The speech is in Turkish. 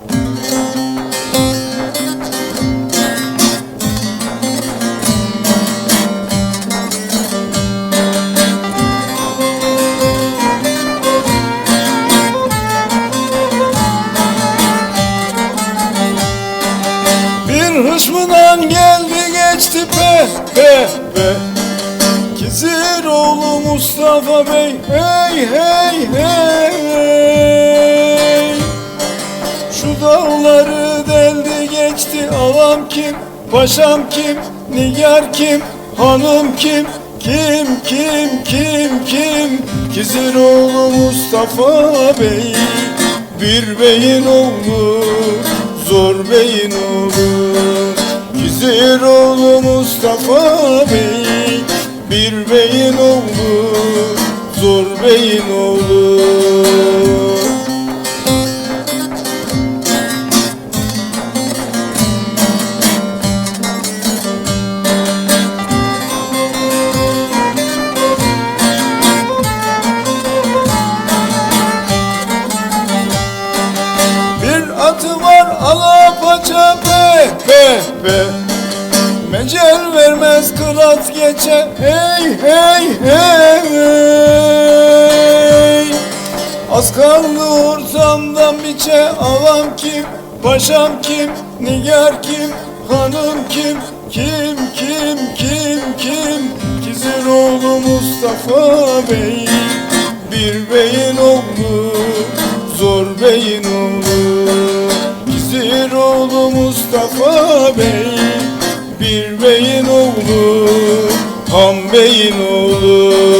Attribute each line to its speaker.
Speaker 1: Bir hışmından geldi geçti be be be Kizir oğlu Mustafa Bey hey hey hey geçti avam kim? Paşam kim? Nigar kim? Hanım kim? Kim kim kim kim? Kizir oğlu Mustafa Bey. Bir beyin oğlu Zor beyin oğlu Kizir oğlu Mustafa Bey. Bir beyin oğlu Zor beyin oğlu atı var alapaça be be be Mecel vermez kırat geçe. Hey hey hey Az kaldı ortamdan biçe. Avam kim Paşam kim Nigar kim Hanım kim Kim kim kim kim? Kizir oğlu Mustafa Bey Bir beyin oğlu Zor beyin Mustafa Bey Bir beyin oğlu Ham beyin oğlu